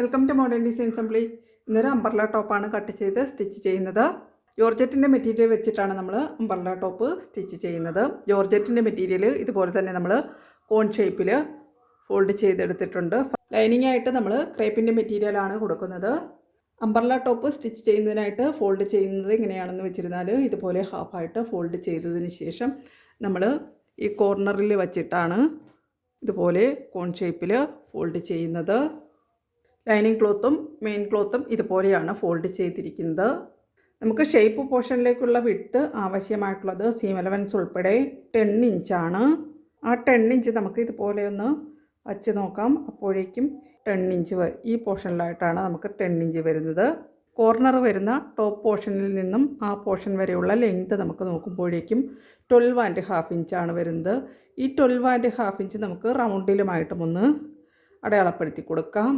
Welcome to modern design assembly ഇന്നൊരു umbrella ടോപ്പാണ് cut ചെയ്ത് സ്റ്റിച്ച് ചെയ്യുന്നത്. ജോർജറ്റിന്റെ മെറ്റീരിയൽ വെച്ചിട്ടാണ് നമ്മൾ അമ്പർല ടോപ്പ് സ്റ്റിച്ച് ചെയ്യുന്നത്. ജോർജറ്റിന്റെ മെറ്റീരിയൽ ഇതുപോലെ തന്നെ നമ്മൾ കോൺ ഷേപ്പിൽ ഫോൾഡ് ചെയ്തെടുത്തിട്ടുണ്ട്. ലൈനിങ് ആയിട്ട് നമ്മൾ ക്രേപ്പിന്റെ മെറ്റീരിയലാണ് കൊടുക്കുന്നത്. അമ്പർല ടോപ്പ് സ്റ്റിച്ച് ചെയ്യുന്നതിനായിട്ട് ഫോൾഡ് ചെയ്യുന്നത് എങ്ങനെയാണെന്ന് വെച്ചിരുന്നാൽ ഇതുപോലെ ഹാഫായിട്ട് ഫോൾഡ് ചെയ്തതിന് ശേഷം നമ്മൾ ഈ കോർണറിൽ വച്ചിട്ടാണ് ഇതുപോലെ കോൺ ഷേപ്പിൽ ഫോൾഡ് ചെയ്യുന്നത്. ലൈനിങ് ക്ലോത്തും മെയിൻ ക്ലോത്തും ഇതുപോലെയാണ് ഫോൾഡ് ചെയ്തിരിക്കുന്നത്. നമുക്ക് ഷേപ്പ് പോർഷനിലേക്കുള്ള വിട്ട് ആവശ്യമായിട്ടുള്ളത് സീം അലവൻസ് ഉൾപ്പെടെ ടെൻ ഇഞ്ചാണ് ആ ടെൻ ഇഞ്ച് നമുക്ക് ഇതുപോലെ ഒന്ന് വച്ച് നോക്കാം. അപ്പോഴേക്കും ടെൻ ഇഞ്ച് ഈ പോർഷനിലായിട്ടാണ് നമുക്ക് ടെൻ ഇഞ്ച് വരുന്നത്. കോർണർ വരുന്ന ടോപ്പ് പോർഷനിൽ നിന്നും ആ പോർഷൻ വരെയുള്ള ലെങ്ത് നമുക്ക് നോക്കുമ്പോഴേക്കും ട്വൽവ് ആൻഡ് ഹാഫ് ഇഞ്ചാണ് വരുന്നത്. ഈ ട്വൽവ് ആൻഡ് ഹാഫ് ഇഞ്ച് നമുക്ക് റൗണ്ടിലുമായിട്ടും ഒന്ന് അടയാളപ്പെടുത്തി കൊടുക്കാം.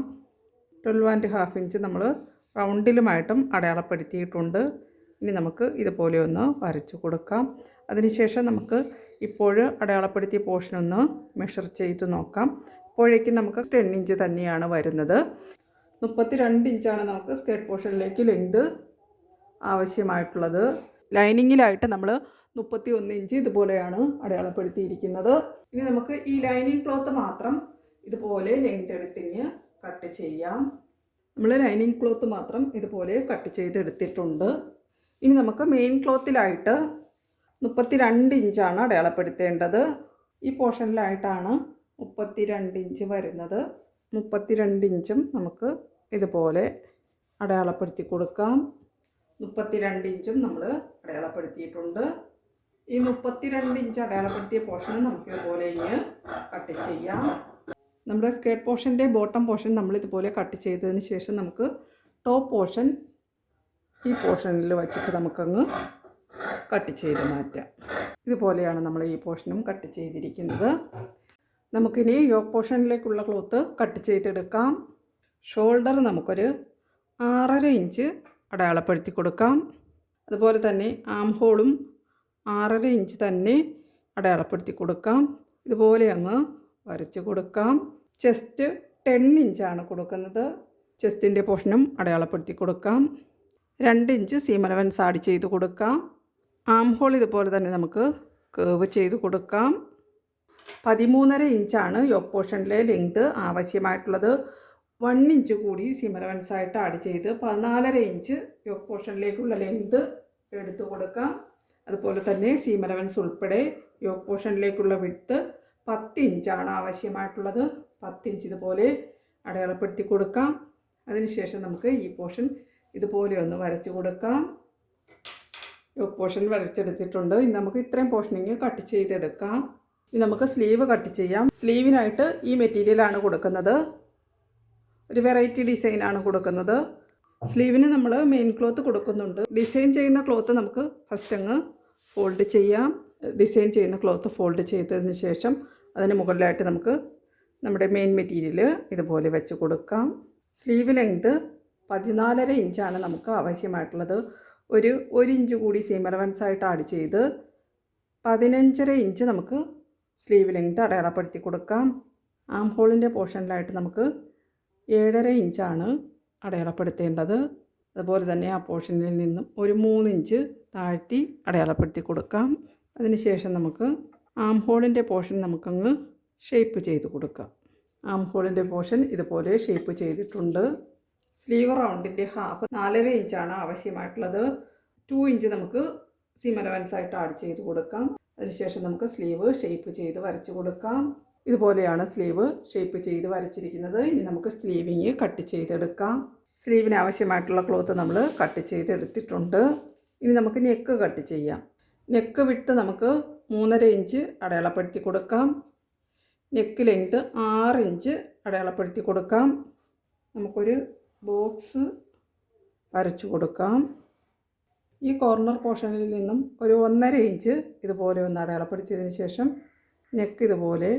ട്വൽവ് ആൻഡ് ഹാഫ് ഇഞ്ച് നമ്മൾ റൗണ്ടിലുമായിട്ടും അടയാളപ്പെടുത്തിയിട്ടുണ്ട്. ഇനി നമുക്ക് ഇതുപോലെ ഒന്ന് വരച്ചു കൊടുക്കാം. അതിനുശേഷം നമുക്ക് ഇപ്പോൾ അടയാളപ്പെടുത്തിയ പോർഷൻ ഒന്ന് മെഷർ ചെയ്ത് നോക്കാം. ഇപ്പോഴേക്കും നമുക്ക് ടെൻ ഇഞ്ച് തന്നെയാണ് വരുന്നത്. മുപ്പത്തി രണ്ട് ഇഞ്ചാണ് നമുക്ക് സ്കേർട്ട് പോർഷനിലേക്ക് ലെങ്ത് ആവശ്യമായിട്ടുള്ളത്. ലൈനിങ്ങിലായിട്ട് നമ്മൾ മുപ്പത്തി ഒന്ന് ഇഞ്ച് ഇതുപോലെയാണ് അടയാളപ്പെടുത്തിയിരിക്കുന്നത്. ഇനി നമുക്ക് ഈ ലൈനിങ് ക്ലോത്ത് മാത്രം ഇതുപോലെ ലെങ്ത് എടുത്തിങ്ങ് കട്ട് ചെയ്യാം. നമ്മൾ ലൈനിങ് ക്ലോത്ത് മാത്രം ഇതുപോലെ കട്ട് ചെയ്തെടുത്തിട്ടുണ്ട്. ഇനി നമുക്ക് മെയിൻ ക്ലോത്തിലായിട്ട് മുപ്പത്തി രണ്ട് ഇഞ്ചാണ് അടയാളപ്പെടുത്തേണ്ടത്. ഈ പോർഷനിലായിട്ടാണ് മുപ്പത്തി രണ്ട് ഇഞ്ച് വരുന്നത്. മുപ്പത്തി രണ്ട് ഇഞ്ചും നമുക്ക് ഇതുപോലെ അടയാളപ്പെടുത്തി കൊടുക്കാം. മുപ്പത്തി രണ്ട് ഇഞ്ചും നമ്മൾ അടയാളപ്പെടുത്തിയിട്ടുണ്ട്. ഈ മുപ്പത്തി രണ്ട് ഇഞ്ച് അടയാളപ്പെടുത്തിയ പോർഷൻ നമുക്ക് ഇതുപോലെ ഇങ്ങ് കട്ട് ചെയ്യാം. നമ്മുടെ സ്കേർട്ട് പോർഷന്റെ ബോട്ടം പോർഷൻ നമ്മൾ ഇതുപോലെ കട്ട് ചെയ്തതിന് ശേഷം നമുക്ക് ടോപ്പ് പോർഷൻ ഈ പോർഷനിൽ വച്ചിട്ട് നമുക്കങ്ങ് കട്ട് ചെയ്ത് മാറ്റാം. ഇതുപോലെയാണ് നമ്മൾ ഈ പോർഷനും കട്ട് ചെയ്തിരിക്കുന്നത്. നമുക്കിനി യോക്ക് പോർഷനിലേക്കുള്ള ക്ലോത്ത് കട്ട് ചെയ്തെടുക്കാം. ഷോൾഡർ നമുക്കൊരു ആറര ഇഞ്ച് അടയാളപ്പെടുത്തി കൊടുക്കാം. അതുപോലെ തന്നെ ആം ഹോളും ആറര ഇഞ്ച് തന്നെ അടയാളപ്പെടുത്തി കൊടുക്കാം. ഇതുപോലെ അങ്ങ് വരച്ച് കൊടുക്കാം. ചെസ്റ്റ് ടെൻ ഇഞ്ചാണ് കൊടുക്കുന്നത്. ചെസ്റ്റിന്റെ പോർഷനും അടയാളപ്പെടുത്തി കൊടുക്കാം. രണ്ട് ഇഞ്ച് സീം അലവൻസ് ആഡ് ചെയ്ത് കൊടുക്കാം. ആം ഹോൾ ഇതുപോലെ തന്നെ നമുക്ക് കേവ് ചെയ്ത് കൊടുക്കാം. പതിമൂന്നര ഇഞ്ചാണ് യോക്ക് പോർഷനിലെ ലെങ്ത് ആവശ്യമായിട്ടുള്ളത്. വൺ ഇഞ്ച് കൂടി സീം അലവൻസ് ആയിട്ട് ആഡ് ചെയ്ത് പതിനാലര ഇഞ്ച് യോക്ക് പോർഷനിലേക്കുള്ള ലെങ്ത് എടുത്തു കൊടുക്കാം. അതുപോലെ തന്നെ സീം അലവൻസ് ഉൾപ്പെടെ യോക്ക് പോർഷനിലേക്കുള്ള വിട്ട് പത്ത് ഇഞ്ചാണ് ആവശ്യമായിട്ടുള്ളത്. പത്ത് ഇഞ്ച് ഇതുപോലെ അടയാളപ്പെടുത്തി കൊടുക്കാം. അതിനുശേഷം നമുക്ക് ഈ പോർഷൻ ഇതുപോലെ ഒന്ന് വരച്ചു കൊടുക്കാം. പോർഷൻ വരച്ചെടുത്തിട്ടുണ്ട്. ഇനി നമുക്ക് ഇത്രയും പോർഷനിങ് കട്ട് ചെയ്തെടുക്കാം. ഇനി നമുക്ക് സ്ലീവ് കട്ട് ചെയ്യാം. സ്ലീവിനായിട്ട് ഈ മെറ്റീരിയലാണ് കൊടുക്കുന്നത്. ഒരു വെറൈറ്റി ഡിസൈനാണ് കൊടുക്കുന്നത്. സ്ലീവിന് നമ്മൾ മെയിൻ ക്ലോത്ത് കൊടുക്കുന്നുണ്ട്. ഡിസൈൻ ചെയ്യുന്ന ക്ലോത്ത് നമുക്ക് ഫസ്റ്റ് അങ്ങ് ഫോൾഡ് ചെയ്യാം. ഡിസൈൻ ചെയ്യുന്ന ക്ലോത്ത് ഫോൾഡ് ചെയ്തതിന് ശേഷം അതിന് മുകളിലായിട്ട് നമുക്ക് നമ്മുടെ മെയിൻ മെറ്റീരിയൽ ഇതുപോലെ വെച്ച് കൊടുക്കാം. സ്ലീവ് ലെങ്ത് പതിനാലര ഇഞ്ചാണ് നമുക്ക് ആവശ്യമായിട്ടുള്ളത്. ഒരു ഒരു ഇഞ്ച് കൂടി സീം അലവൻസ് ആയിട്ട് ആഡ് ചെയ്ത് പതിനഞ്ചര ഇഞ്ച് നമുക്ക് സ്ലീവ് ലെങ്ത് അടയാളപ്പെടുത്തി കൊടുക്കാം. ആം ഹോളിന്റെ പോർഷനിലായിട്ട് നമുക്ക് ഏഴര ഇഞ്ചാണ് അടയാളപ്പെടുത്തേണ്ടത്. അതുപോലെ തന്നെ ആ പോർഷനിൽ നിന്നും ഒരു മൂന്നിഞ്ച് താഴ്ത്തി അടയാളപ്പെടുത്തി കൊടുക്കാം. അതിനുശേഷം നമുക്ക് ആം ഹോളിന്റെ പോർഷൻ നമുക്കങ്ങ് ഷേപ്പ് ചെയ്ത് കൊടുക്കുക. ആം ഹോളിന്റെ പോർഷൻ ഇതുപോലെ ഷേപ്പ് ചെയ്തിട്ടുണ്ട്. സ്ലീവ് റൗണ്ടിന്റെ ഹാഫ് നാലര ഇഞ്ചാണ് ആവശ്യമായിട്ടുള്ളത്. ടു ഇഞ്ച് നമുക്ക് സീം ആയിട്ട് ആഡ് ചെയ്ത് കൊടുക്കാം. അതിനുശേഷം നമുക്ക് സ്ലീവ് ഷേപ്പ് ചെയ്ത് വരച്ച് കൊടുക്കാം. ഇതുപോലെയാണ് സ്ലീവ് ഷേപ്പ് ചെയ്ത് വരച്ചിരിക്കുന്നത്. ഇനി നമുക്ക് സ്ലീവിങ് കട്ട് ചെയ്തെടുക്കാം. സ്ലീവിന് ആവശ്യമായിട്ടുള്ള ക്ലോത്ത് നമ്മൾ കട്ട് ചെയ്തെടുത്തിട്ടുണ്ട്. ഇനി നമുക്ക് നെക്ക് കട്ട് ചെയ്യാം. നെക്ക് വിട്ട് നമുക്ക് മൂന്നര ഇഞ്ച് അടയാളപ്പെടുത്തി കൊടുക്കാം. നെക്ക് ലെങ്ത് ആറ് ഇഞ്ച് അടയാളപ്പെടുത്തി കൊടുക്കാം. നമുക്കൊരു ബോക്സ് വരച്ചു കൊടുക്കാം. ഈ കോർണർ പോർഷനിൽ നിന്നും ഒരു ഒന്നര ഇഞ്ച് ഇതുപോലെ ഒന്ന് അടയാളപ്പെടുത്തിയതിന് ശേഷം നെക്ക് ഇതുപോലെ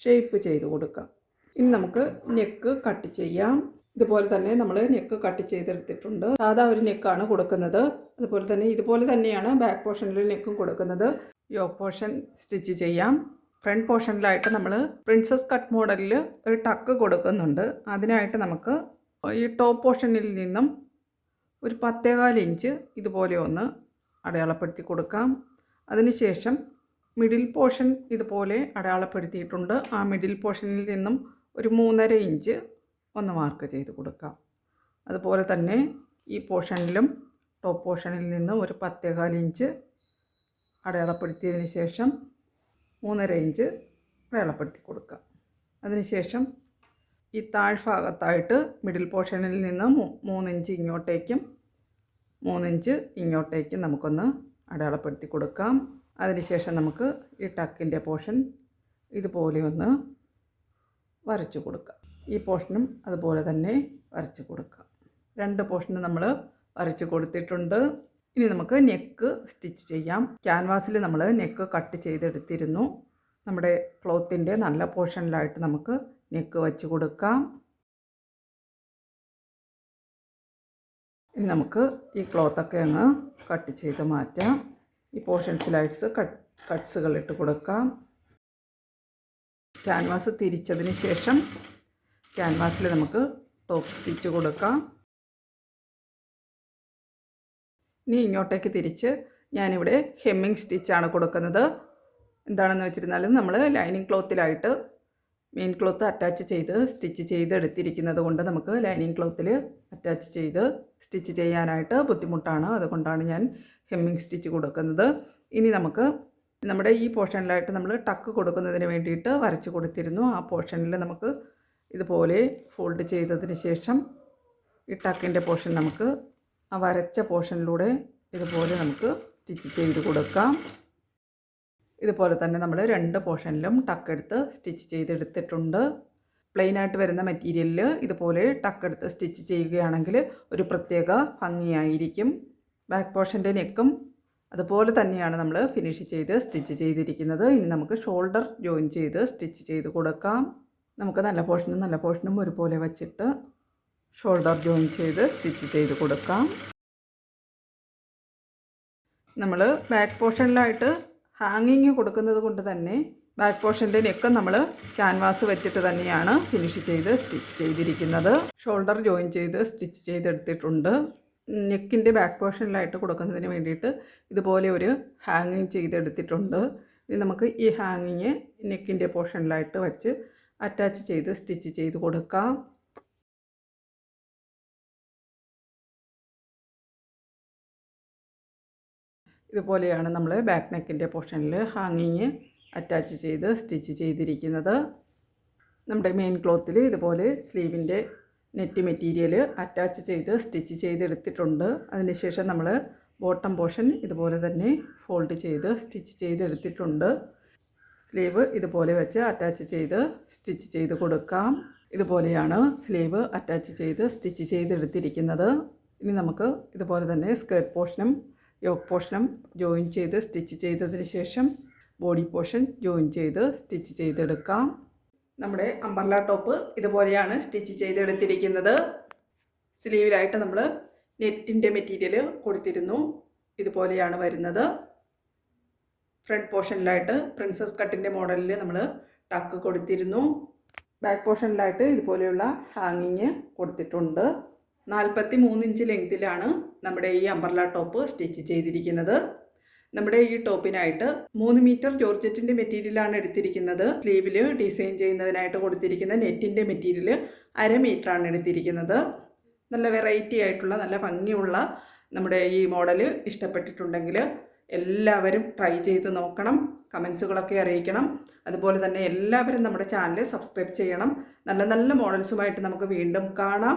ഷേപ്പ് ചെയ്ത് കൊടുക്കാം. ഇനി നമുക്ക് നെക്ക് കട്ട് ചെയ്യാം. ഇതുപോലെ തന്നെ നമ്മൾ നെക്ക് കട്ട് ചെയ്തെടുത്തിട്ടുണ്ട്. സാധാ ഒരു നെക്കാണ് കൊടുക്കുന്നത്. അതുപോലെ തന്നെ ഇതുപോലെ തന്നെയാണ് ബാക്ക് പോർഷനിൽ നെക്കും കൊടുക്കുന്നത്. യോക്ക് പോർഷൻ സ്റ്റിച്ച് ചെയ്യാം. ഫ്രണ്ട് പോർഷനിലായിട്ട് നമ്മൾ പ്രിൻസസ് കട്ട് മോഡലിൽ ഒരു ടക്ക് കൊടുക്കുന്നുണ്ട്. അതിനായിട്ട് നമുക്ക് ഈ ടോപ്പ് പോർഷനിൽ നിന്നും ഒരു പത്തേകാൽ ഇഞ്ച് ഇതുപോലെ ഒന്ന് അടയാളപ്പെടുത്തി കൊടുക്കാം. അതിനുശേഷം മിഡിൽ പോർഷൻ ഇതുപോലെ അടയാളപ്പെടുത്തിയിട്ടുണ്ട്. ആ മിഡിൽ പോർഷനിൽ നിന്നും ഒരു മൂന്നര ഇഞ്ച് ഒന്ന് മാർക്ക് ചെയ്ത് കൊടുക്കാം. അതുപോലെ തന്നെ ഈ പോർഷനിലും ടോപ്പ് പോർഷനിൽ നിന്നും ഒരു പത്തേകാൽ ഇഞ്ച് അടയാളപ്പെടുത്തിയതിന് ശേഷം മൂന്നര ഇഞ്ച് അടയാളപ്പെടുത്തി കൊടുക്കുക. അതിനുശേഷം ഈ താഴ്ഭാഗത്തായിട്ട് മിഡിൽ പോർഷനിൽ നിന്ന് മൂന്നിഞ്ച് ഇങ്ങോട്ടേക്കും മൂന്നിഞ്ച് ഇങ്ങോട്ടേക്കും നമുക്കൊന്ന് അടയാളപ്പെടുത്തി കൊടുക്കാം. അതിനുശേഷം നമുക്ക് ഈ ടക്കിന്റെ പോർഷൻ ഇതുപോലെ ഒന്ന് വരച്ചു കൊടുക്കാം. ഈ പോർഷനും അതുപോലെ തന്നെ വരച്ചു കൊടുക്കാം. രണ്ട് പോർഷനും നമ്മൾ വരച്ചു കൊടുത്തിട്ടുണ്ട്. ഇനി നമുക്ക് നെക്ക് സ്റ്റിച്ച് ചെയ്യാം. ക്യാൻവാസിൽ നമ്മൾ നെക്ക് കട്ട് ചെയ്തെടുത്തിരുന്നു. നമ്മുടെ ക്ലോത്തിന്റെ നല്ല പോർഷനിലായിട്ട് നമുക്ക് നെക്ക് വച്ച് കൊടുക്കാം. ഇനി നമുക്ക് ഈ ക്ലോത്തൊക്കെ അങ്ങ് കട്ട് ചെയ്ത് മാറ്റാം. ഈ പോർഷൻസിലായിട്ട് കട്ട് കട്ട്സുകൾ ഇട്ട് കൊടുക്കാം. ക്യാൻവാസ് തിരിച്ചതിന് ശേഷം ക്യാൻവാസിൽ നമുക്ക് ടോപ്പ് സ്റ്റിച്ച് കൊടുക്കാം. ഇനി ഇങ്ങോട്ടേക്ക് തിരിച്ച് ഞാനിവിടെ ഹെമ്മിങ് സ്റ്റിച്ചാണ് കൊടുക്കുന്നത്. എന്താണെന്ന് വെച്ചിരുന്നാലും നമ്മൾ ലൈനിങ് ക്ലോത്തിലായിട്ട് മെയിൻ ക്ലോത്ത് അറ്റാച്ച് ചെയ്ത് സ്റ്റിച്ച് ചെയ്ത് എടുത്തിരിക്കുന്നത് കൊണ്ട് നമുക്ക് ലൈനിങ് ക്ലോത്തിൽ അറ്റാച്ച് ചെയ്ത് സ്റ്റിച്ച് ചെയ്യാനായിട്ട് ബുദ്ധിമുട്ടാണ്. അതുകൊണ്ടാണ് ഞാൻ ഹെമ്മിങ് സ്റ്റിച്ച് കൊടുക്കുന്നത്. ഇനി നമുക്ക് നമ്മുടെ ഈ പോർഷനിലായിട്ട് നമ്മൾ ടക്ക് കൊടുക്കുന്നതിന് വേണ്ടിയിട്ട് വരച്ച് കൊടുത്തിരുന്നു. ആ പോർഷനിൽ നമുക്ക് ഇതുപോലെ ഫോൾഡ് ചെയ്തതിന് ശേഷം ഈ ടക്കിന്റെ പോർഷൻ നമുക്ക് ആ വരച്ച പോർഷനിലൂടെ ഇതുപോലെ നമുക്ക് സ്റ്റിച്ച് ചെയ്ത് കൊടുക്കാം. ഇതുപോലെ തന്നെ നമ്മൾ രണ്ട് പോർഷനിലും ടക്ക് എടുത്ത് സ്റ്റിച്ച് ചെയ്തെടുത്തിട്ടുണ്ട്. പ്ലെയിനായിട്ട് വരുന്ന മെറ്റീരിയലിൽ ഇതുപോലെ ടക്ക് എടുത്ത് സ്റ്റിച്ച് ചെയ്യുകയാണെങ്കിൽ ഒരു പ്രത്യേക ഭംഗിയായിരിക്കും. ബാക്ക് പോർഷന്റെ നെക്കും അതുപോലെ തന്നെയാണ് നമ്മൾ ഫിനിഷ് ചെയ്ത് സ്റ്റിച്ച് ചെയ്തിരിക്കുന്നത്. ഇനി നമുക്ക് ഷോൾഡർ ജോയിൻ ചെയ്ത് സ്റ്റിച്ച് ചെയ്ത് കൊടുക്കാം. നമുക്ക് നല്ല പോർഷനും നല്ല പോർഷനും ഒരുപോലെ വച്ചിട്ട് ഷോൾഡർ ജോയിൻ ചെയ്ത് സ്റ്റിച്ച് ചെയ്ത് കൊടുക്കാം. നമ്മൾ ബാക്ക് പോർഷനിലായിട്ട് ഹാങ്ങിങ് കൊടുക്കുന്നത് കൊണ്ട് തന്നെ ബാക്ക് പോർഷന്റെ നെക്ക് നമ്മൾ ക്യാൻവാസ് വെച്ചിട്ട് തന്നെയാണ് ഫിനിഷ് ചെയ്ത് സ്റ്റിച്ച് ചെയ്തിരിക്കുന്നത്. ഷോൾഡർ ജോയിൻ ചെയ്ത് സ്റ്റിച്ച് ചെയ്തെടുത്തിട്ടുണ്ട്. നെക്കിന്റെ ബാക്ക് പോർഷനിലായിട്ട് കൊടുക്കുന്നതിന് വേണ്ടിയിട്ട് ഇതുപോലെ ഒരു ഹാങ്ങിങ് ചെയ്തെടുത്തിട്ടുണ്ട്. ഇനി നമുക്ക് ഈ ഹാങ്ങിങ് നെക്കിന്റെ പോർഷനിലായിട്ട് വെച്ച് അറ്റാച്ച് ചെയ്ത് സ്റ്റിച്ച് ചെയ്ത് കൊടുക്കാം. ഇതുപോലെയാണ് നമ്മൾ ബാക്ക് നെക്കിന്റെ പോർഷനിൽ ഹാങ്ങിങ് അറ്റാച്ച് ചെയ്ത് സ്റ്റിച്ച് ചെയ്തിരിക്കുന്നത്. നമ്മുടെ മെയിൻ ക്ലോത്തിൽ ഇതുപോലെ സ്ലീവിന്റെ നെറ്റ് മെറ്റീരിയൽ അറ്റാച്ച് ചെയ്ത് സ്റ്റിച്ച് ചെയ്തെടുത്തിട്ടുണ്ട്. അതിനുശേഷം നമ്മൾ ബോട്ടം പോർഷൻ ഇതുപോലെ തന്നെ ഫോൾഡ് ചെയ്ത് സ്റ്റിച്ച് ചെയ്തെടുത്തിട്ടുണ്ട്. സ്ലീവ് ഇതുപോലെ വെച്ച് അറ്റാച്ച് ചെയ്ത് സ്റ്റിച്ച് ചെയ്ത് കൊടുക്കാം. ഇതുപോലെയാണ് സ്ലീവ് അറ്റാച്ച് ചെയ്ത് സ്റ്റിച്ച് ചെയ്തെടുത്തിരിക്കുന്നത്. ഇനി നമുക്ക് ഇതുപോലെ തന്നെ സ്കേർട്ട് പോർഷനും യോക്ക് പോർഷനും ജോയിൻ ചെയ്ത് സ്റ്റിച്ച് ചെയ്തതിന് ശേഷം ബോഡി പോർഷൻ ജോയിൻ ചെയ്ത് സ്റ്റിച്ച് ചെയ്തെടുക്കാം. നമ്മുടെ അമ്പർല ടോപ്പ് ഇതുപോലെയാണ് സ്റ്റിച്ച് ചെയ്തെടുത്തിരിക്കുന്നത്. സ്ലീവിലായിട്ട് നമ്മൾ നെറ്റിന്റെ മെറ്റീരിയൽ കൊടുത്തിരുന്നു. ഇതുപോലെയാണ് വരുന്നത്. ഫ്രണ്ട് പോർഷനിലായിട്ട് പ്രിൻസസ് കട്ടിന്റെ മോഡലിൽ നമ്മൾ ടക്ക് കൊടുത്തിരുന്നു. ബാക്ക് പോർഷനിലായിട്ട് ഇതുപോലെയുള്ള ഹാങ്ങിങ് കൊടുത്തിട്ടുണ്ട്. നാൽപ്പത്തി മൂന്ന് ഇഞ്ച് ലെങ്തിലാണ് നമ്മുടെ ഈ അമ്പർല ടോപ്പ് സ്റ്റിച്ച് ചെയ്തിരിക്കുന്നത്. നമ്മുടെ ഈ ടോപ്പിനായിട്ട് മൂന്ന് മീറ്റർ ജോർജറ്റിന്റെ മെറ്റീരിയലാണ് എടുത്തിരിക്കുന്നത്. സ്ലീവിൽ ഡിസൈൻ ചെയ്യുന്നതിനായിട്ട് കൊടുത്തിരിക്കുന്ന നെറ്റിന്റെ മെറ്റീരിയൽ അര മീറ്ററാണ് എടുത്തിരിക്കുന്നത്. നല്ല വെറൈറ്റി ആയിട്ടുള്ള നല്ല ഭംഗിയുള്ള നമ്മുടെ ഈ മോഡൽ ഇഷ്ടപ്പെട്ടിട്ടുണ്ടെങ്കിൽ എല്ലാവരും ട്രൈ ചെയ്ത് നോക്കണം കമൻസുകളൊക്കെ അറിയിക്കണം. അതുപോലെ തന്നെ എല്ലാവരും നമ്മുടെ ചാനൽ സബ്സ്ക്രൈബ് ചെയ്യണം. നല്ല നല്ല മോഡൽസുമായിട്ട് നമുക്ക് വീണ്ടും കാണാം.